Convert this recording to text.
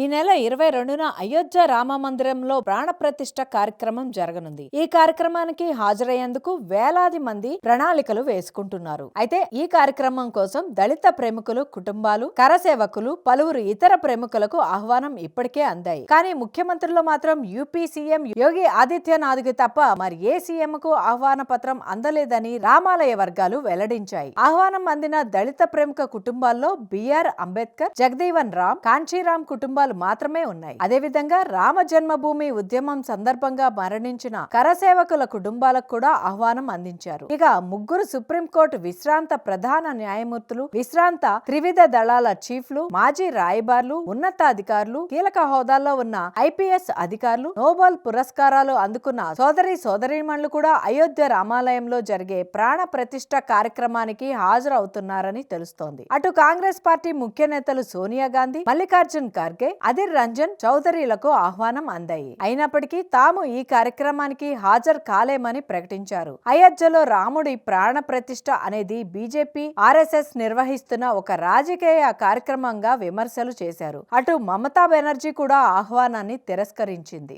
ఈ నెల ఇరవై రెండున అయోధ్య రామ మందిరంలో ప్రాణప్రతిష్ఠ కార్యక్రమం జరగనుంది. ఈ కార్యక్రమానికి హాజరయ్యేందుకు వేలాది మంది ప్రణాళికలు వేసుకుంటున్నారు. అయితే ఈ కార్యక్రమం కోసం దళిత ప్రముఖులు కుటుంబాలు కరసేవకులు పలువురు ఇతర ప్రముఖులకు ఆహ్వానం ఇప్పటికే అందాయి. కానీ ముఖ్యమంత్రులు మాత్రం యూపీ సీఎం యోగి ఆదిత్యనాథ్కి తప్ప మరి ఏ సీఎం కు ఆహ్వాన పత్రం అందలేదని రామాలయ వర్గాలు వెల్లడించాయి. ఆహ్వానం అందిన దళిత ప్రముఖ కుటుంబాల్లో బిఆర్ అంబేద్కర్ జగదీవన్ రామ్ కాంచీరామ్ కుటుంబాలు మాత్రమే ఉన్నాయి. అదేవిధంగా రామ జన్మభూమి ఉద్యమం సందర్భంగా మరణించిన కరసేవకుల కుటుంబాలకు కూడా ఆహ్వానం అందించారు. ఇక ముగ్గురు సుప్రీంకోర్టు విశ్రాంత ప్రధాన న్యాయమూర్తులు విశ్రాంత త్రివిధ దళాల చీఫ్లు మాజీ రాయబార్లు ఉన్నతాధికారులు కీలక హోదాల్లో ఉన్న ఐపీఎస్ అధికారులు నోబెల్ పురస్కారాలు అందుకున్న సోదరి సోదరీమణులు కూడా అయోధ్య రామాలయంలో జరిగే ప్రాణ ప్రతిష్ట కార్యక్రమానికి హాజరవుతున్నారని తెలుస్తోంది. అటు కాంగ్రెస్ పార్టీ ముఖ్య నేతలు సోనియా గాంధీ మల్లికార్జున్ ఖర్గే అధిర్ రంజన్ చౌదరిలకు ఆహ్వానం అందాయి. అయినప్పటికీ తాము ఈ కార్యక్రమానికి హాజరు కాలేమని ప్రకటించారు. అయోధ్యలో రాముడి ప్రాణ ప్రతిష్ట అనేది బీజేపీ ఆర్ఎస్ఎస్ నిర్వహిస్తున్న ఒక రాజకీయ కార్యక్రమంగా విమర్శలు చేశారు. అటు మమతా బెనర్జీ కూడా ఆహ్వానాన్ని తిరస్కరించింది.